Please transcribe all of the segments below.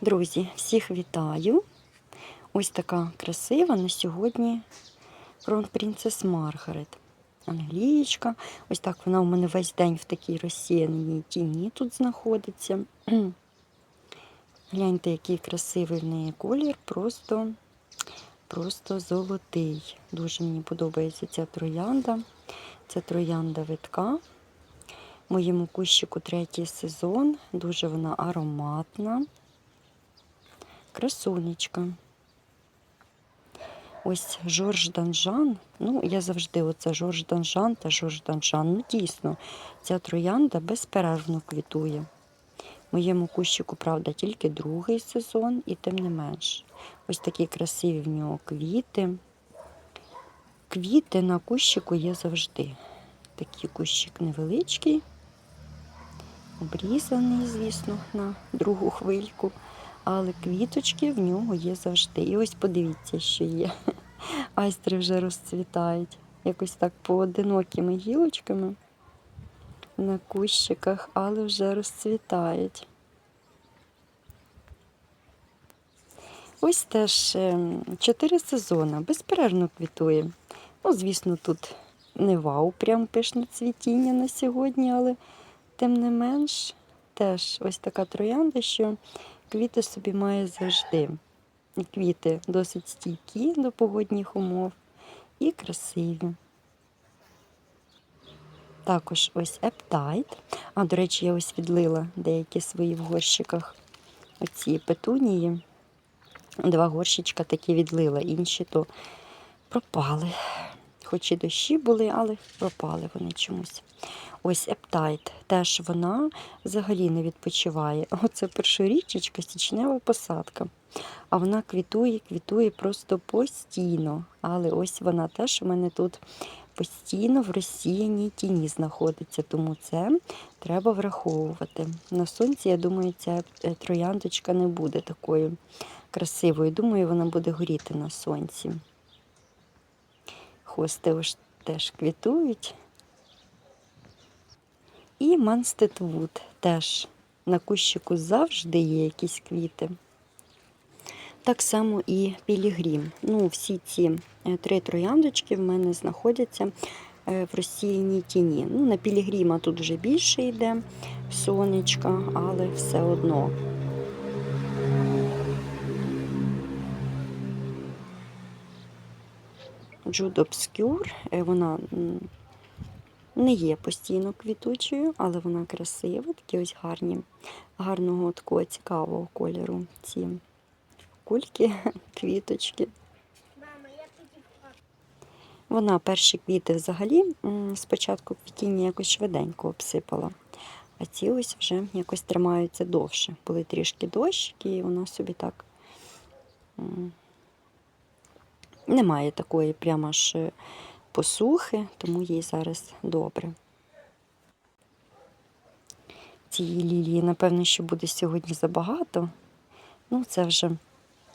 Друзі, всіх вітаю. Ось така красива на сьогодні Princess Маргарет. Англієчка. Ось так вона у мене весь день в такій розсіяній тіні тут знаходиться. Гляньте, який красивий в неї колір, просто, просто золотий. Дуже мені подобається ця троянда. Це троянда витка. Моєму кущику третій сезон. Дуже вона ароматна. Красунечка. Ось Жорж Данжан. Ну, я завжди оце Жорж Данжан та Жорж Данжан. Ну, дійсно, ця троянда безперервно квітує. Моєму кущику, правда, тільки другий сезон, і тим не менш. Ось такі красиві в нього квіти. Квіти на кущику є завжди. Такий кущик невеличкий, обрізаний, звісно, на другу хвильку. Але квіточки в нього є завжди. І ось подивіться, що є. Айстри вже розцвітають. Якось так поодинокими гілочками на кущиках, але вже розцвітають. Ось теж ем, чотири сезони, безперервно квітує. Ну, звісно, тут не вау, прям пишне цвітіння на сьогодні, але тим не менш теж ось така троянда, що квіти собі має завжди. Квіти досить стійкі до погодних умов і красиві. Також ось ептайт. А, до речі, я ось відлила деякі свої в горщиках оці петунії. Два горщичка такі відлила, інші то пропали. Хоч і дощі були, але пропали вони чомусь. Ось ептайт. Теж вона взагалі не відпочиває. Оце першорічечка, січнева посадка. А вона квітує, квітує просто постійно. Але ось вона теж у мене тут постійно в розсіяній тіні знаходиться, тому це треба враховувати. На сонці, я думаю, ця е, трояндочка не буде такою красивою. Думаю, вона буде горіти на сонці. Хости ось теж квітують. І Манстедвуд теж на кущику завжди є якісь квіти. Так само і Пілігрім. Ну, всі ці е, три трояндочки в мене знаходяться е, в розсіяній тіні. Ну, На Пілігріма тут вже більше йде сонечка, але все одно. Джуд Обскюр, е, вона не є постійно квітучою, але вона красива, такі ось гарні, гарного такого цікавого кольору ці кульки, квіточки. Вона перші квіти взагалі спочатку квітіння якось швиденько обсипала, а ці ось вже якось тримаються довше. Були трішки дощики, і вона собі так немає такої прямо ж е, посухи, тому їй зараз добре. Цієї лілії, напевно, що буде сьогодні забагато. Ну, це вже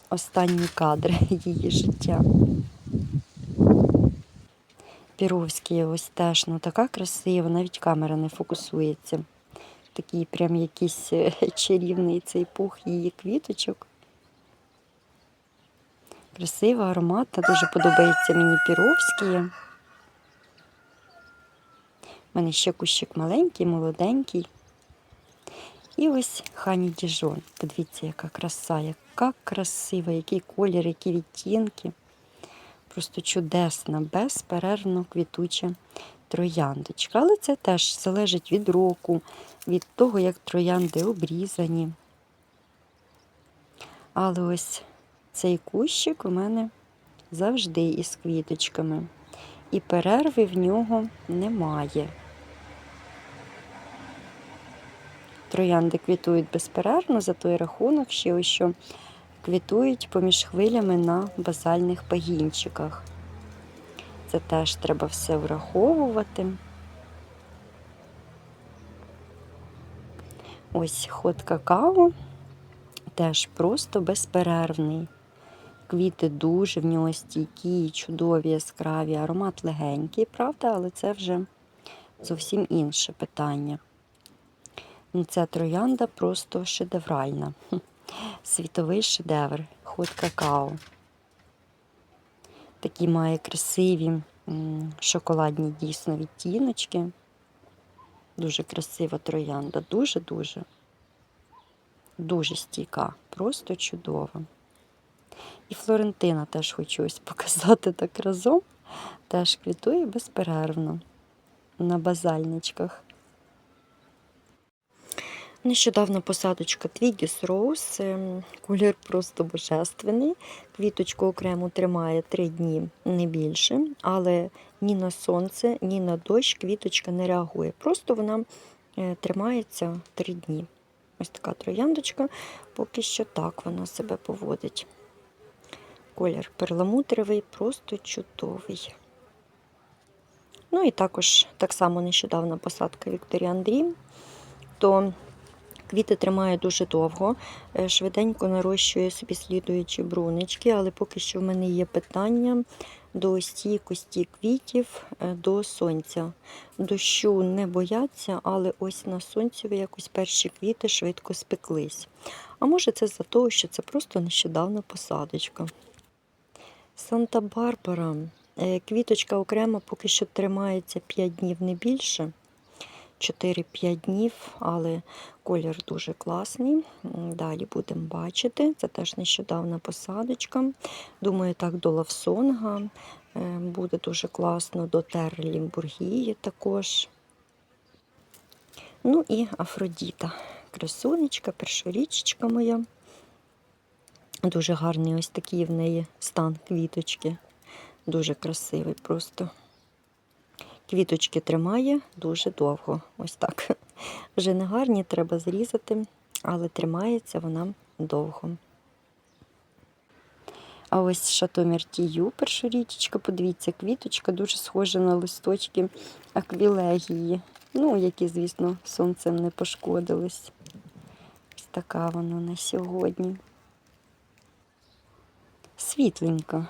останні кадри її життя. Піровський ось теж ну, така красива, навіть камера не фокусується. Такий прям якийсь е, чарівний цей пух її квіточок. Красива, ароматна, дуже подобається мені піровські. У мене ще кущик маленький, молоденький. І ось Хані Діжон. Подивіться, яка краса, яка красива, який колір, які відтінки. Просто чудесна, безперервно квітуча трояндочка. Але це теж залежить від року, від того, як троянди обрізані. Але ось цей кущик у мене завжди із квіточками. І перерви в нього немає. Троянди квітують безперервно, за той рахунок, ще ось що квітують поміж хвилями на базальних пагінчиках. Це теж треба все враховувати. Ось ход какао теж просто безперервний. Квіти дуже в нього стійкі, чудові, яскраві, аромат легенький, правда, але це вже зовсім інше питання. Ну, Ця троянда просто шедевральна. світовий шедевр, ход какао. Такі має красиві шоколадні дійсно відтіночки. Дуже красива троянда, дуже-дуже. Дуже стійка, просто чудова. І Флорентина теж хочу ось показати так разом. Теж квітує безперервно на базальничках. Нещодавно посадочка Twiggy's Rose. ем, Колір просто божественний. Квіточку окремо тримає три дні, не більше, але ні на сонце, ні на дощ квіточка не реагує. Просто вона е, тримається три дні. Ось така трояндочка, поки що так вона себе поводить. Колір перламутровий, просто чудовий. Ну і також так само нещодавно посадка Вікторіан Дрім. То квіти тримає дуже довго, е, швиденько нарощує собі слідуючі брунички, але поки що в мене є питання до стійкості квітів е, до сонця. Дощу не бояться, але ось на сонці якось перші квіти швидко спеклись. А може це за того, що це просто нещодавна посадочка. Санта-Барбара. Е, Квіточка окремо поки що тримається 5 днів не більше. 4-5 днів, але колір дуже класний. Далі будемо бачити. Це теж нещодавна посадочка. Думаю, так до лавсонга е, буде дуже класно, до Терлімбургії також. Ну і Афродіта. Красунечка, першорічечка моя. Дуже гарний ось такий в неї стан квіточки. Дуже красивий просто. Квіточки тримає дуже довго. Ось так. Вже не гарні, треба зрізати, але тримається вона довго. А ось шатомертію, першорічечка, подивіться, квіточка дуже схожа на листочки аквілегії. Ну, які, звісно, сонцем не пошкодились. Ось така вона на сьогодні. Світленька.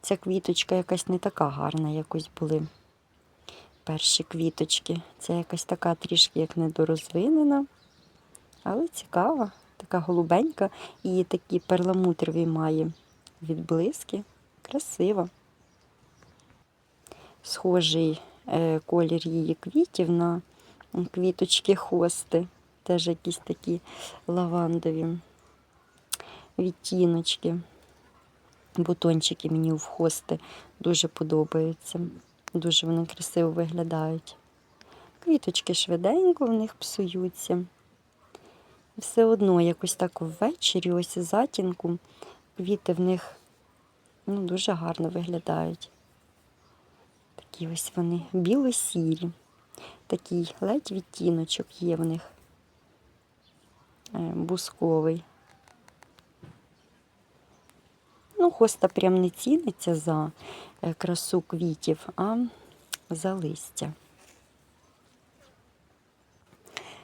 Ця квіточка якась не така гарна, якось були перші квіточки. Це якась така трішки як недорозвинена, але цікава, така голубенька і такі перламутрові має відблиски. Красива. Схожий е, колір її квітів на квіточки хости. Теж якісь такі лавандові відтіночки. Бутончики мені в хости дуже подобаються. Дуже вони красиво виглядають. Квіточки швиденько в них псуються. Все одно якось так ввечері, ось затінку, квіти в них ну, дуже гарно виглядають. Такі ось вони біло-сірі. Такий ледь відтіночок є в них е, бусковий. Ну, хоста прям не ціниться за е, красу квітів, а за листя.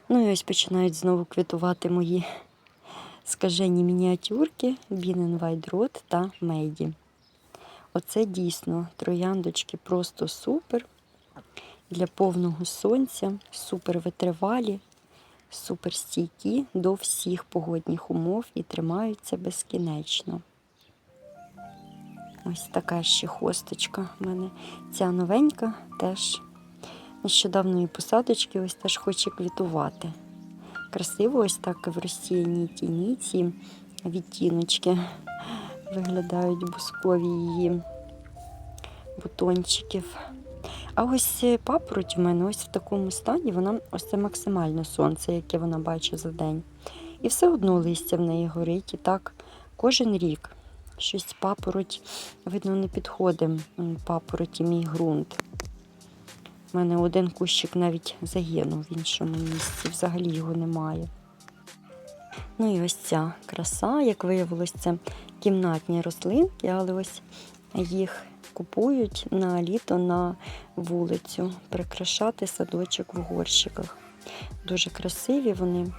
Ну і ось починають знову квітувати мої скажені мініатюрки Бінен Вайдрот та Мейді. Оце дійсно трояндочки просто супер. Для повного сонця, супер витривалі, супер стійкі до всіх погодних умов і тримаються безкінечно. Ось така ще хосточка в мене. Ця новенька теж нещодавної посадочки ось теж хоче квітувати. Красиво ось так в розсіяній тіні ці відтіночки виглядають бускові її бутончиків. А ось папороть в мене ось в такому стані, вона ось це максимальне сонце, яке вона бачить за день. І все одно листя в неї горить. І так кожен рік щось папороть, видно, не підходить папороті мій ґрунт. У мене один кущик навіть загинув в іншому місці, взагалі його немає. Ну і ось ця краса, як виявилось, це кімнатні рослинки, але ось їх купують на літо на вулицю, прикрашати садочок в горщиках. Дуже красиві вони,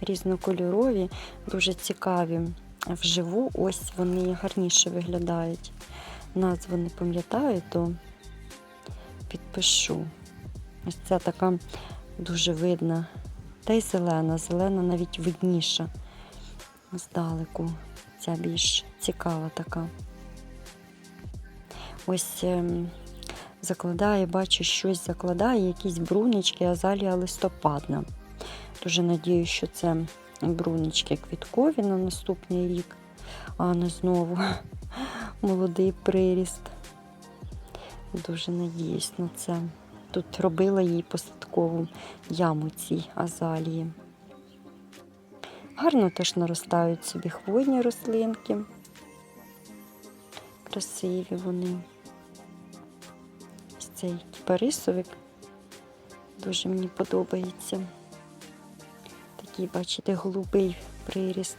різнокольорові, дуже цікаві. Вживу ось вони гарніше виглядають. Назву не пам'ятаю, то підпишу. Ось ця така дуже видна Та й зелена. Зелена навіть видніша. Здалеку. Ця більш цікава така. Ось ем, закладає, бачу, щось закладає, якісь брунички, азалія листопадна. Дуже надію, що це брунички квіткові на наступний рік, а не знову молодий приріст. Дуже надіюсь на це. Тут робила їй посадкову яму цій азалії. Гарно теж наростають собі хвойні рослинки. Красиві вони. Ось цей кіпарисовик дуже мені подобається. Такий, бачите, голубий приріст.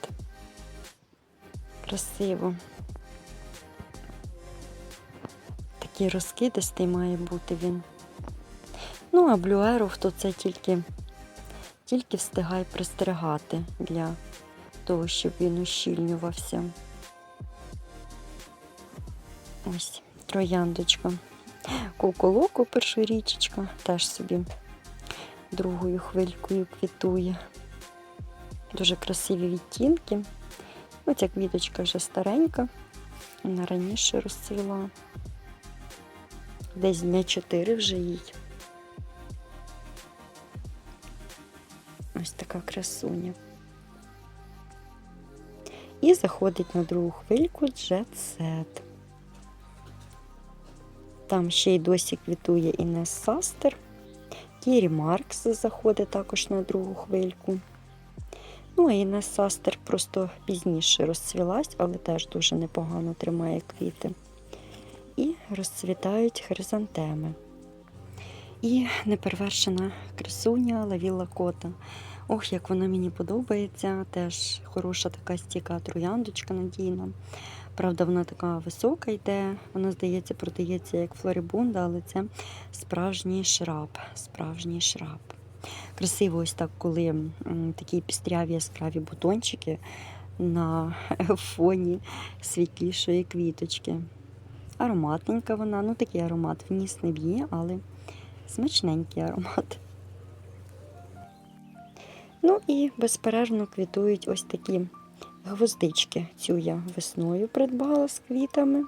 Красиво. Такий розкидистий має бути він. Ну, а блюеров то це тільки, тільки встигай пристригати для того, щоб він ущільнювався. Ось трояндочка. Куколоку першорічечка теж собі другою хвилькою квітує. Дуже красиві відтінки. Ну, ця квіточка вже старенька, вона раніше розцвіла. Десь дня 4 вже їй. Ось така красуня. І заходить на другу хвильку Jet Set. Там ще й досі квітує Інес Састер. Кірі Маркс заходить також на другу хвильку. Ну, а Інес Састер просто пізніше розцвілась, але теж дуже непогано тримає квіти. І розцвітають хризантеми. І неперевершена красуня Лавіла Кота. Ох, як вона мені подобається. Теж хороша така стійка трояндочка надійна. Правда, вона така висока йде, вона, здається, продається як флорибунда, але це справжній шраб. Справжній шраб. Красиво ось так, коли такі пістряві яскраві бутончики на фоні світлішої квіточки. Ароматненька вона, ну такий аромат в ніс не б'є, але смачненький аромат. Ну і безперервно квітують ось такі гвоздички. Цю я весною придбала з квітами.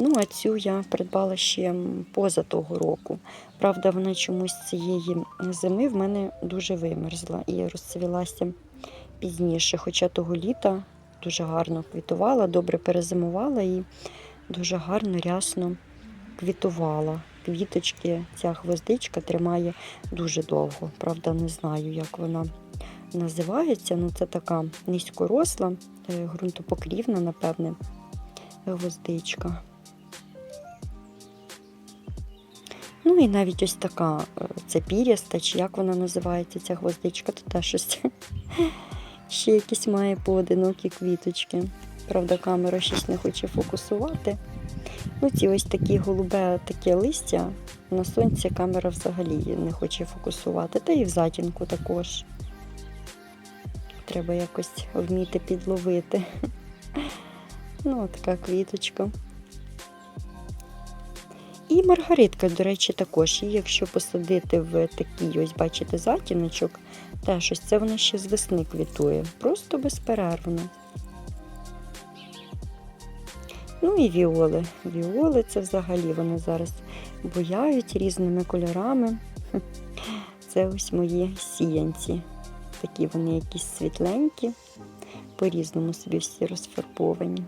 Ну, а цю я придбала ще поза того року. Правда, вона чомусь цієї зими в мене дуже вимерзла і розцвілася пізніше. Хоча того літа дуже гарно квітувала, добре перезимувала і дуже гарно, рясно квітувала. Квіточки, ця гвоздичка тримає дуже довго. Правда, не знаю, як вона називається. Ну, це така низькоросла, е, ґрунтопокрівна, напевне, гвоздичка. Ну і навіть ось така, е, це піряста, чи як вона називається, ця гвоздичка, то теж щось ще якісь має поодинокі квіточки. Правда, камера щось не хоче фокусувати. Ну, ці ось такі голубе таке листя. На сонці камера взагалі не хоче фокусувати, та і в затінку також. Треба якось вміти підловити. Ну, така квіточка. І маргаритка, до речі, також. І якщо посадити в такий, ось, бачите, затіночок, теж ось це вона ще з весни квітує. Просто безперервно. Ну і віоли. Віоли це взагалі вони зараз буяють різними кольорами. Це ось мої сіянці. Такі вони якісь світленькі, по-різному собі всі розфарбовані.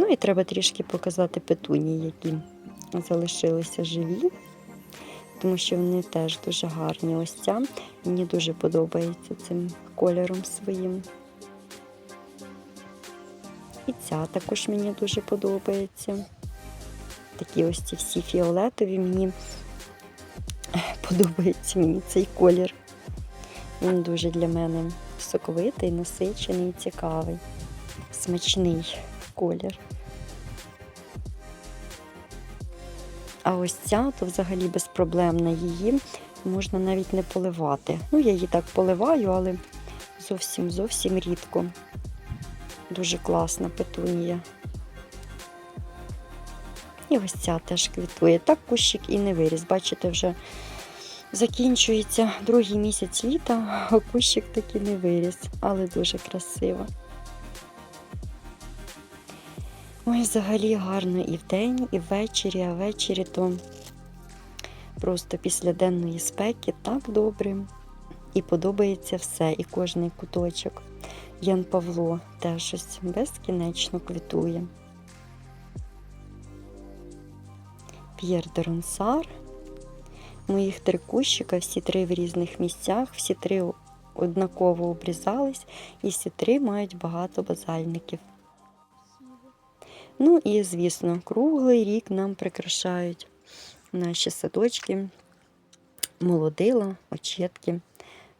Ну і треба трішки показати петунії, які залишилися живі, тому що вони теж дуже гарні. Ось ця мені дуже подобається цим кольором своїм. І ця також мені дуже подобається. Такі ось ці всі фіолетові мені подобається мені цей колір. Він дуже для мене соковитий, насичений, цікавий, смачний колір. А ось ця, то взагалі безпроблемна її можна навіть не поливати. Ну, я її так поливаю, але зовсім зовсім рідко. Дуже класна петунія. І ось ця теж квітує. Так кущик і не виріс. Бачите, вже Закінчується другий місяць літа, а кущик таки не виріс, але дуже красиво. Ой, взагалі гарно і вдень, і ввечері, а ввечері то просто після денної спеки так добре. І подобається все, і кожний куточок. Ян Павло теж ось безкінечно квітує. П'єр де Ронсар. Моїх три кущика, всі три в різних місцях, всі три однаково обрізались, і всі три мають багато базальників. Ну і, звісно, круглий рік нам прикрашають наші садочки, молодила, очітки,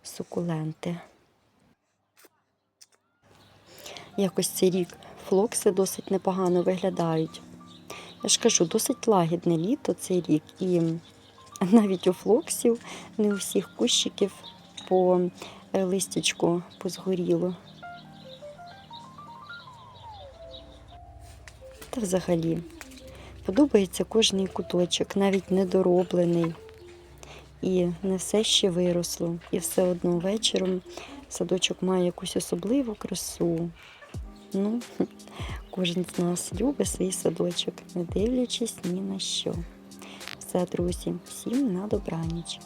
сукуленти. Якось цей рік флокси досить непогано виглядають. Я ж кажу, досить лагідне літо цей рік. І навіть у флоксів не у всіх кущиків по листячку позгоріло. Та взагалі подобається кожний куточок, навіть недороблений. І не все ще виросло. І все одно вечором садочок має якусь особливу красу. Ну, кожен з нас любить свій садочок, не дивлячись ні на що. Все, друзі, всім на добраніч.